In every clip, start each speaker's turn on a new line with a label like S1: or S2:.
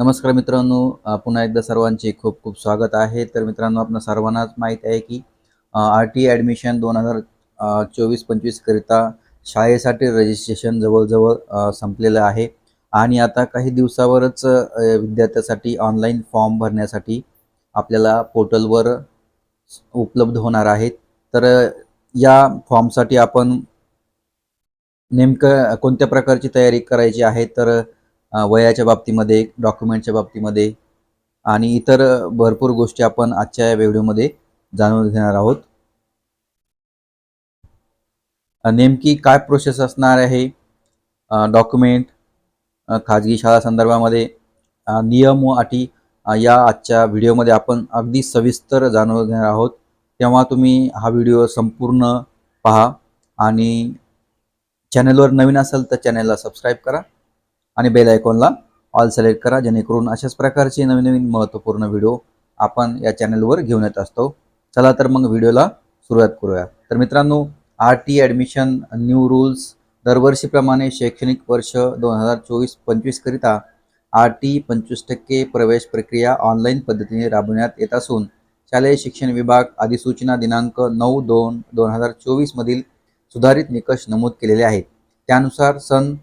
S1: नमस्कार मित्रांनो पुन्हा एकदा सर्वांचे खूप खूप स्वागत आहे. तर मित्रांनो आपण सर्वांनाच माहीत आहे की आर टी ॲडमिशन दोन हजार चोवीस पंचवीसकरिता शाळेसाठी रजिस्ट्रेशन जवळजवळ संपलेलं आहे. आणि आता काही दिवसावरच विद्यार्थ्यासाठी ऑनलाईन फॉर्म भरण्यासाठी आपल्याला पोर्टलवर उपलब्ध होणार आहेत. तर या फॉर्मसाठी आपण नेमकं कोणत्या प्रकारची तयारी करायची आहे? तर वयाच्या बाबतीमध्ये डॉक्युमेंटच्या बाबतीमध्ये आणि इतर भरपूर गोष्टी आपण आजच्या या व्हिडिओमध्ये जाणून घेणार आहोत. नेमकी काय प्रोसेस असणार आहे? डॉक्युमेंट खाजगी शाळा संदर्भामध्ये नियम व अटी या आजच्या व्हिडिओमध्ये आपण अगदी सविस्तर जाणून घेणार आहोत. तेव्हा तुम्ही हा व्हिडिओ संपूर्ण पहा आणि चॅनलवर नवीन असेल तर चॅनलला सबस्क्राईब करा. आणि बेल आयकॉनला ऑल सिलेक्ट करा जेणेकरून अशाच प्रकारचे नवीन नवीन महत्त्वपूर्ण व्हिडिओ आपण या चॅनलवर घेऊन येत असतो. चला तर मग व्हिडिओला सुरुवात करूया. तर मित्रांनो R T admission new rules दरवर्षीप्रमाणे शैक्षणिक वर्ष दोन हजार चोवीस पंचवीसकरिता आर टी पंचवीस टक्के प्रवेश प्रक्रिया ऑनलाईन पद्धतीने राबवण्यात येत असून शालेय शिक्षण विभाग अधिसूचना दिनांक नऊ दोन दोन हजार चोवीसमधील सुधारित निकष नमूद केलेले आहेत. त्यानुसार सन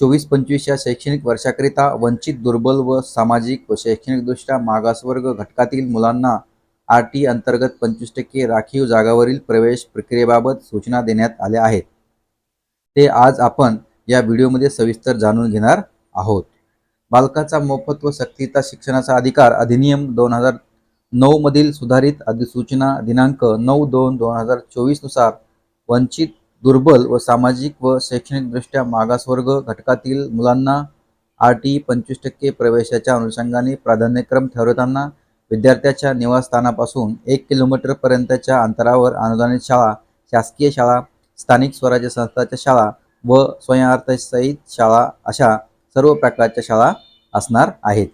S1: चोवीस पंचवीस या शैक्षणिक वर्षाकरिता वंचित दुर्बल व सामाजिक व शैक्षणिकदृष्ट्या मागासवर्ग घटकातील मुलांना आर टी अंतर्गत पंचवीस टक्के राखीव जागावरील प्रवेश प्रक्रियेबाबत सूचना देण्यात आल्या आहेत. ते आज आपण या व्हिडिओमध्ये सविस्तर जाणून घेणार आहोत. बालकाचा मोफत व सक्तीचा शिक्षणाचा अधिकार अधिनियम दोन हजार नऊमधील सुधारित अधिसूचना दिनांक नऊ दोन दोन हजार चोवीसनुसार वंचित दुर्बल व सामाजिक व शैक्षणिकदृष्ट्या मागासवर्ग घटकातील मुलांना आर टी पंचवीस टक्के प्रवेशाच्या अनुषंगाने प्राधान्यक्रम ठरवताना विद्यार्थ्याच्या निवासस्थानापासून एक किलोमीटरपर्यंतच्या अंतरावर अनुदानित शाळा शासकीय शाळा स्थानिक स्वराज्य संस्थाच्या शाळा व स्वयंअर्थसहित शाळा अशा सर्व प्रकारच्या शाळा असणार आहेत.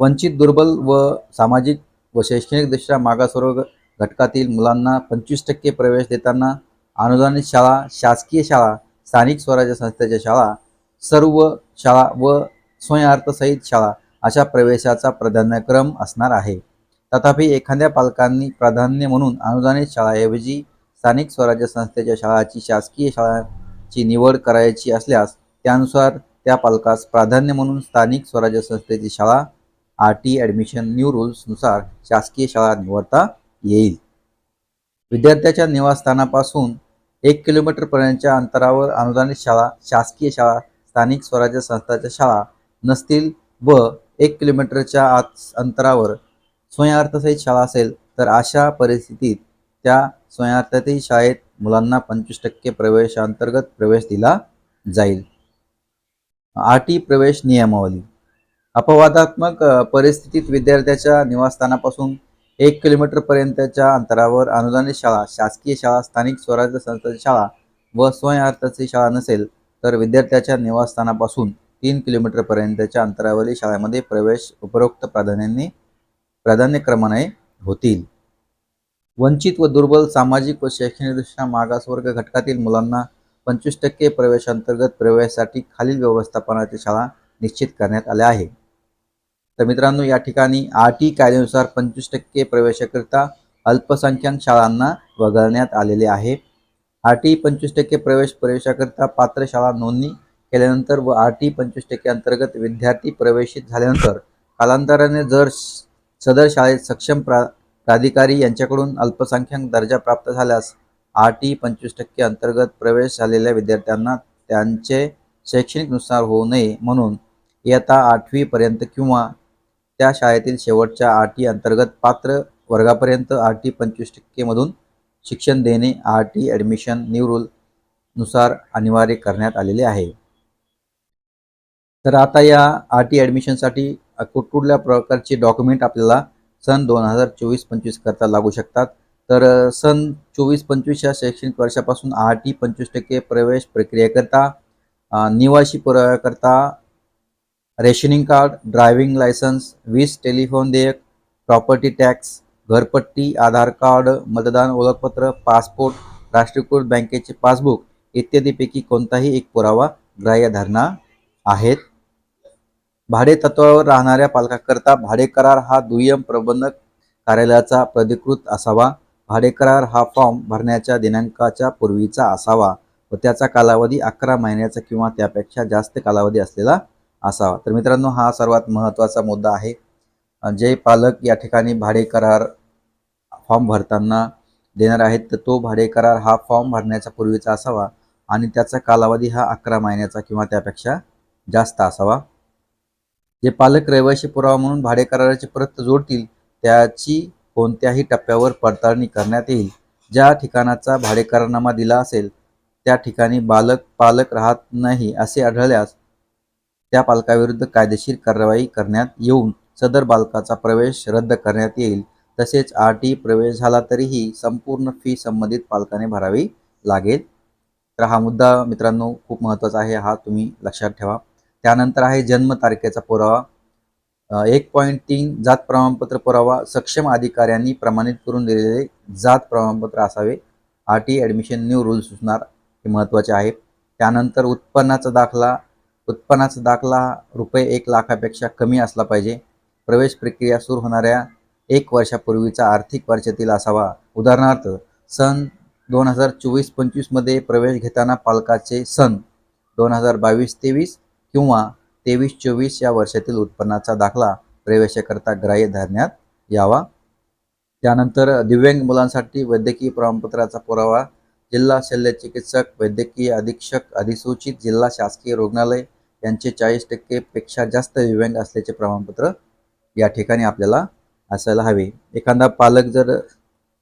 S1: वंचित दुर्बल व सामाजिक व शैक्षणिकदृष्ट्या मागासवर्ग घटकातील मुलांना पंचवीस टक्के प्रवेश देताना अनुदानित शाळा शासकीय शाळा स्थानिक स्वराज्य संस्थेच्या शाळा सर्व शाळा व स्वयंअर्थसहित शाळा अशा प्रवेशाचा प्राधान्यक्रम असणार आहे. तथापि एखाद्या पालकांनी प्राधान्य म्हणून अनुदानित शाळाऐवजी स्थानिक स्वराज्य संस्थेच्या शाळाची शासकीय शाळाची निवड करायची असल्यास त्यानुसार त्या पालकास प्राधान्य म्हणून स्थानिक स्वराज्य संस्थेची शाळा आर टी ॲडमिशन न्यू रूल्सनुसार शासकीय शाळा निवडता येईल. विद्यार्थ्याच्या निवासस्थानापासून एक किलोमीटरपर्यंतच्या अंतरावर अनुदानित शाळा शासकीय शाळा स्थानिक स्वराज्य संस्थाच्या शाळा नसतील व एक किलोमीटरच्या आत अंतरावर स्वयंअर्थसहित शाळा असेल तर अशा परिस्थितीत त्या स्वयंअर्थातही शाळेत मुलांना पंचवीस टक्के प्रवेशांतर्गत प्रवेश दिला जाईल. आर टी प्रवेश नियमावली. अपवादात्मक परिस्थितीत विद्यार्थ्याच्या निवासस्थानापासून एक किलोमीटरपर्यंतच्या अंतरावर अनुदानित शाळा शासकीय शाळा स्थानिक स्वराज्य संस्थेची शाळा व स्वयंअर्थाची शाळा नसेल तर विद्यार्थ्याच्या निवासस्थानापासून तीन किलोमीटरपर्यंतच्या अंतरावरील शाळेमध्ये प्रवेश उपरोक्त प्राधान्याने प्राधान्यक्रमाने होतील. वंचित व दुर्बल सामाजिक व शैक्षणिकदृष्ट्या मागासवर्ग घटकातील मुलांना पंचवीस टक्के प्रवेशांतर्गत प्रवेशासाठी खालील व्यवस्थापनाची शाळा निश्चित करण्यात आल्या आहे. तर मित्रांनो या ठिकाणी आर टी कायद्यानुसार पंचवीस टक्के प्रवेशाकरिता अल्पसंख्याक शाळांना वगळण्यात आलेले आहे. आर टी पंचवीस टक्के प्रवेश प्रवेशाकरिता पात्र शाळा नोंदणी केल्यानंतर व आर टी पंचवीस टक्के अंतर्गत विद्यार्थी प्रवेशित झाल्यानंतर कालांतराने जर सदर शाळेत सक्षम प्रा प्राधिकारी यांच्याकडून अल्पसंख्याक दर्जा प्राप्त झाल्यास आर टी पंचवीस टक्के अंतर्गत प्रवेश झालेल्या विद्यार्थ्यांना त्यांचे शैक्षणिकनुसार होऊ नये म्हणून इयत्ता आठवीपर्यंत किंवा त्या शाळेतील शेवटच्या आर टी अंतर्गत पात्र वर्गापर्यंत आर टी पंचवीस टक्केमधून शिक्षण देणे R T admission new rule नुसार अनिवार्य करण्यात आलेले आहे. तर आता या आर टी ॲडमिशनसाठी कुठकुठल्या प्रकारचे डॉक्युमेंट आपल्याला सन दोन हजार चोवीस पंचवीस करता लागू शकतात? तर सन चोवीस पंचवीस या शैक्षणिक वर्षापासून आर टी पंचवीस टक्के प्रवेश प्रक्रियेकरता निवासी पुराव्याकरता रेशनिंग कार्ड ड्रायव्हिंग लायसन्स वीज टेलिफोन देयक प्रॉपर्टी टॅक्स घरपट्टी आधार कार्ड मतदान ओळखपत्र पासपोर्ट राष्ट्रीयकृत बँकेचे पासबुक इत्यादीपैकी कोणताही एक पुरावा ग्राह्य धरणार आहेत. भाडे तत्वावर राहणाऱ्या पालकाकरता भाडे करार हा दुय्यम प्रबंधक कार्यालयाचा प्राधिकृत असावा. भाडे करार हा फॉर्म भरण्याच्या दिनांकाच्या पूर्वीचा असावा व त्याचा कालावधी अकरा महिन्याचा किंवा त्यापेक्षा जास्त कालावधी असलेला असावा. तर मित्रांनो हा सर्वात महत्त्वाचा मुद्दा आहे. जे पालक या ठिकाणी भाडे करार फॉर्म भरताना देणार आहेत तर तो भाडे करार हा फॉर्म भरण्याच्या पूर्वीचा असावा आणि त्याचा कालावधी हा अकरा महिन्याचा किंवा त्यापेक्षा जास्त असावा. जे पालक रहिवाशी पुरावा म्हणून भाडे कराराची परत जोडतील त्याची कोणत्याही टप्प्यावर पडताळणी करण्यात येईल. ज्या ठिकाणाचा भाडेकरारनामा दिला असेल त्या ठिकाणी बालक पालक राहत नाही असे आढळल्यास त्या पालकाविरुद्ध कायदेशीर कारवाई करण्यात येऊन सदर बालकाचा प्रवेश रद्द करण्यात येईल. तसेच आर टी प्रवेश झाला तरीही संपूर्ण फी संबंधित पालकाने भरावी लागेल. तर हा मुद्दा मित्रांनो खूप महत्त्वाचा आहे. हा तुम्ही लक्षात ठेवा. त्यानंतर आहे जन्म तारखेचा पुरावा एक पॉईंट तीन जात प्रमाणपत्र पुरावा. सक्षम अधिकाऱ्यांनी प्रमाणित करून दिलेले जात प्रमाणपत्र असावे. R T admission new rule सुचणार हे महत्त्वाचे आहे. त्यानंतर उत्पन्नाचा दाखला. उत्पन्नाचा दाखला रुपये एक लाखापेक्षा कमी असला पाहिजे. प्रवेश प्रक्रिया सुरू होणाऱ्या एक वर्षापूर्वीचा आर्थिक वर्षातील असावा. उदाहरणार्थ सन दोन हजार चोवीस पंचवीसमध्ये प्रवेश घेताना पालकाचे सन दोन हजार बावीस तेवीस किंवा तेवीस चोवीस या वर्षातील उत्पन्नाचा दाखला प्रवेशाकरता ग्राह्य धरण्यात यावा. त्यानंतर दिव्यांग मुलांसाठी वैद्यकीय प्रमाणपत्राचा पुरावा जिल्हा शल्यचिकित्सक वैद्यकीय अधीक्षक अधिसूचित जिल्हा शासकीय रुग्णालय यांचे चाळीस टक्केपेक्षा जास्त दिव्यांग असल्याचे प्रमाणपत्र या ठिकाणी आपल्याला असायला हवे. एखादा पालक जर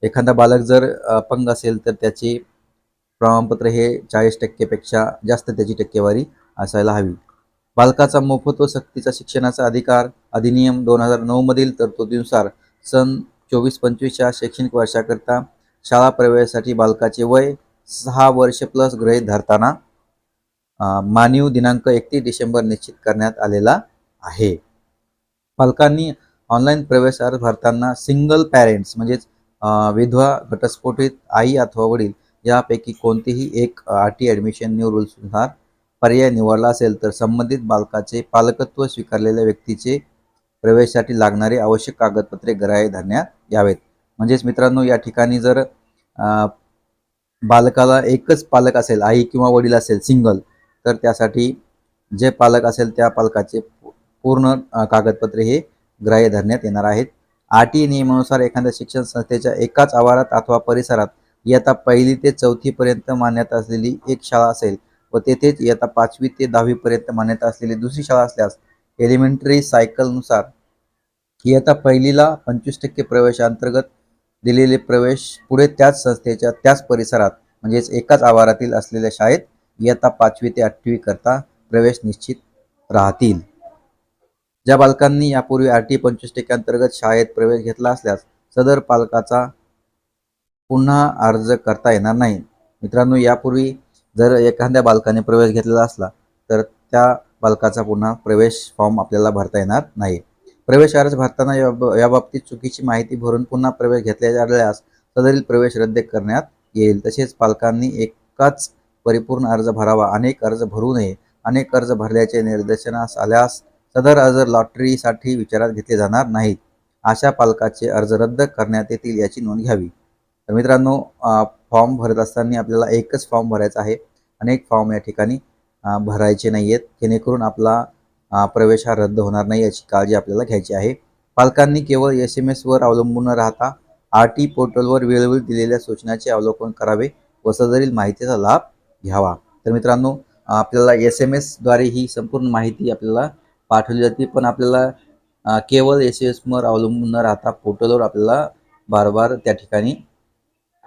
S1: एखादा बालक जर अपंग असेल तर त्याचे प्रमाणपत्र हे चाळीस टक्केपेक्षा जास्त त्याची टक्केवारी असायला हवी. बालकाचा मोफत व सक्तीचा शिक्षणाचा अधिकार अधिनियम दोन हजार नऊमधील तरतुदीनुसार सन चोवीस पंचवीसच्या शैक्षणिक वर्षाकरता शाळा प्रवेशासाठी बालकाचे वय सहा वर्ष प्लस गृहीत धरताना मानीव दिनांक एकतीस डिसेंबर निश्चित करण्यात आलेला आहे. पालकांनी ऑनलाईन प्रवेश अर्ज भरताना सिंगल पॅरेंट्स म्हणजेच विधवा घटस्फोटित आई अथवा वडील यापैकी कोणतेही एक आटी ॲडमिशन न्यू रूल्सनुसार पर्याय निवडला असेल तर संबंधित बालकाचे पालकत्व स्वीकारलेल्या व्यक्तीचे प्रवेशासाठी लागणारे आवश्यक कागदपत्रे ग्राह्य धरण्यात यावेत. म्हणजेच मित्रांनो या ठिकाणी जर बालकाला एकच पालक असेल आई किंवा वडील असेल सिंगल तर त्यासाठी जे पालक असेल त्या पालकाचे पूर्ण कागदपत्रे हे ग्राह्य धरण्यात येणार आहेत. आर टी नियमानुसार एखाद्या शिक्षण संस्थेच्या एकाच आवारात अथवा परिसरात इयत्ता पहिली ते चौथीपर्यंत मान्यता असलेली एक शाळा असेल व तेथेच इयत्ता पाचवी ते दहावीपर्यंत मान्यता असलेली दुसरी शाळा असल्यास एलिमेंटरी सायकलनुसार इयत्ता पहिलीला पंचवीस टक्के प्रवेशांतर्गत दिलेले प्रवेश पुढे त्याच संस्थेच्या त्याच परिसरात म्हणजेच एकाच आवारातील असलेल्या शाळेत इयत्ता पाचवी ते आठवी करता प्रवेश निश्चित राहतील. ज्या बालकांनी यापूर्वी आर टी पंचवीस टक्के अंतर्गत शाळेत प्रवेश घेतला असल्यास सदर पालकाचा पुन्हा अर्ज करता येणार नाही. मित्रांनो यापूर्वी जर एखाद्या बालकाने प्रवेश घेतलेला असला तर त्या बालकाचा पुन्हा प्रवेश फॉर्म आपल्याला भरता येणार नाही. प्रवेश अर्ज भरताना या- याबाबतीत चुकीची माहिती भरून पुन्हा प्रवेश घेतल्या आढळल्यास सदरील प्रवेश रद्द करण्यात येईल. तसेच पालकांनी एकाच परिपूर्ण अर्ज भरावा. अनेक अर्ज भरू नये. अनेक अर्ज भरल्याचे निर्देशनास आल्यास सदर अर्ज लॉटरीसाठी विचारात घेतले जाणार नाहीत. अशा पालकाचे अर्ज रद्द करण्यात येतील याची नोंद घ्यावी. तर मित्रांनो फॉर्म भरत असताना आपल्याला एकच फॉर्म भरायचा आहे. अनेक फॉर्म या ठिकाणी भरायचे नाही आहेत जेणेकरून आपला प्रवेश हा रद्द होणार नाही याची काळजी आपल्याला घ्यायची आहे. पालकांनी केवळ एस एम एसवर अवलंबून न राहता आर टी पोर्टलवर वेळोवेळी दिलेल्या सूचनाचे अवलोकन करावे व सदरील माहितीचा लाभ घ्यावा. तर मित्रांनो आपल्याला एस एम एसद्वारे ही संपूर्ण माहिती आपल्याला पाठवली जाते पण आपल्याला केवळ एस एम एसवर अवलंबून न राहता पोर्टलवर आपल्याला बारबार त्या ठिकाणी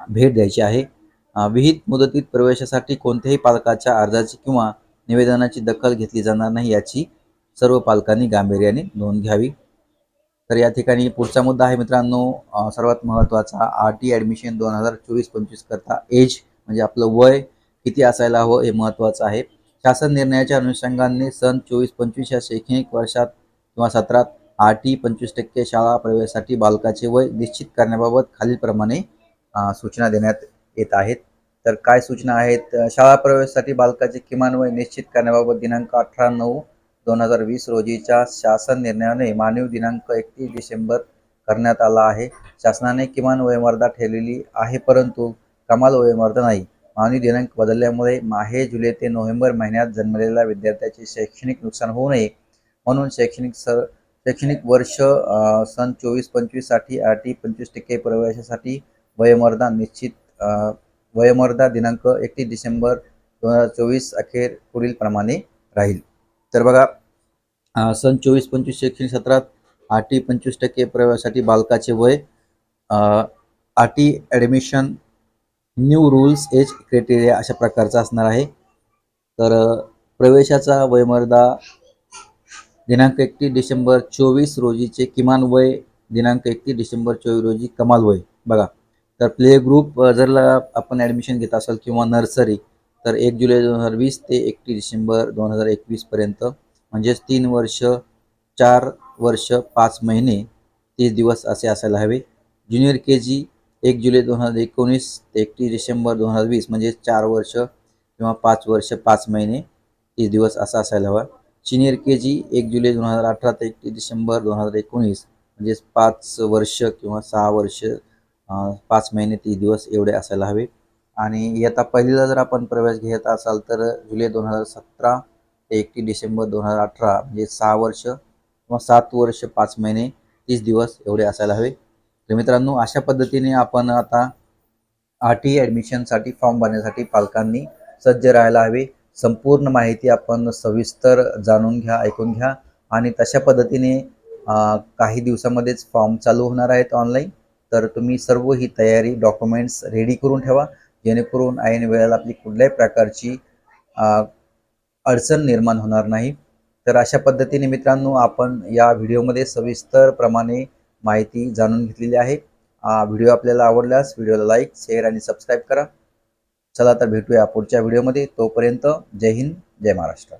S1: भेट द्यायची आहे. विहित मुदतीत प्रवेशासाठी कोणत्याही पालकाच्या अर्जाची किंवा निवेदनाची दखल घेतली जाणार नाही याची सर्व पालकांनी गांभीर्याने नोंद घ्यावी. तर या ठिकाणी पुढचा मुद्दा आहे मित्रांनो सर्वात महत्त्वाचा आर टी ॲडमिशन दोन हजार चोवीस पंचवीस करता एज म्हणजे आपलं वय किती असायला हवं हे महत्त्वाचं आहे. शासन निर्णयाच्या अनुषंगाने सन चोवीस पंचवीस या शैक्षणिक वर्षात किंवा सत्रात आर टी पंचवीस टक्के शाळा प्रवेशासाठी बालकाचे वय निश्चित करण्याबाबत खालीलप्रमाणे सूचना देण्यात येत आहेत. तर काय सूचना आहेत? शाळा प्रवेशासाठी बालकाचे किमान वय निश्चित करण्याबाबत दिनांक अठरा नऊ दोन हजार वीस रोजीच्या शासन निर्णयाने मानव दिनांक एकतीस डिसेंबर करण्यात आला आहे. शासनाने किमान वयोमर्यादा ठेवलेली आहे परंतु कमाल वयोमर्यादा नाही. मानवी दिनांक बदलल्यामुळे माहे जुलै ते नोव्हेंबर महिन्यात जन्मलेल्या विद्यार्थ्याचे शैक्षणिक नुकसान होऊ नये. म्हणून शैक्षणिक सर शैक्षणिक वर्ष सन चोवीस पंचवीससाठी आर टी पंचवीस टक्के प्रवेशासाठी वयोमर्यादा निश्चित अ, वयोमर्यादा दिनांक एकतीस डिसेंबर दोन हजार चोवीस अखेर पुढील प्रमाणे राहील. तर बघा सन चोवीस पंचवीस शैक्षणिक सत्रात आर टी पंचवीस टक्के प्रवेशासाठी बालकाचे वय R T admission new rules age criteria अशा प्रकारचा असणार आहे. तर प्रवेशाचा वयमर्यादा दिनांक एकतीस डिसेंबर चोवीस रोजीचे किमान वय दिनांक एकतीस डिसेंबर चोवीस रोजी कमाल वय. बघा तर प्ले ग्रुप जर आपण ॲडमिशन घेत असाल किंवा नर्सरी तर एक जुलै दोन हजार वीस ते एकतीस डिसेंबर दोन हजार एकवीसपर्यंत म्हणजेच तीन वर्ष चार वर्ष पाच महिने तीस दिवस असे असायला हवे. ज्युनियर के जी एक जुलै दोन हजार एकोणीस ते एकतीस डिसेंबर दोन हजार वीस म्हणजे चार वर्ष किंवा पाच वर्ष पाच महिने तीस दिवस असा असायला हवा. सिनियर के जी एक जुलै दोन हजार अठरा ते एकतीस डिसेंबर दोन हजार एकोणीस म्हणजेच पाच वर्ष किंवा सहा वर्ष पाच महिने तीस दिवस एवढे असायला हवे. आणि इयत्ता पहिलीला जर आपण प्रवेश घेत असाल तर जुलै दोन हजार सतरा ते एकतीस डिसेंबर दोन हजार अठरा म्हणजे सहा वर्ष किंवा सात वर्ष पाच महिने तीस दिवस एवढे असायला हवे. तर मित्रांनो अशा पद्धतीने आपण आता आर टी ॲडमिशनसाठी फॉर्म भरण्यासाठी पालकांनी सज्ज राहायला हवे. संपूर्ण माहिती आपण सविस्तर जाणून घ्या ऐकून घ्या आणि तशा पद्धतीने काही दिवसामध्येच फॉर्म चालू होणार आहेत ऑनलाईन. तर तुम्ही सर्व ही तयारी डॉक्युमेंट्स रेडी करून ठेवा. जेणेकरून ऐन वेळेला आपली कुठल्याही प्रकारची अडचण निर्माण होणार नाही. तर अशा पद्धतीने मित्रांनो आपण या व्हिडिओमध्ये सविस्तर प्रमाणे माहिती जाणून घेतलेली आहे. व्हिडिओ आपल्याला आवडल्यास व्हिडिओला लाईक शेअर आणि सबस्क्राईब करा. चला तर भेटूया पुढच्या व्हिडिओमध्ये तोपर्यंत जय हिंद जय महाराष्ट्र.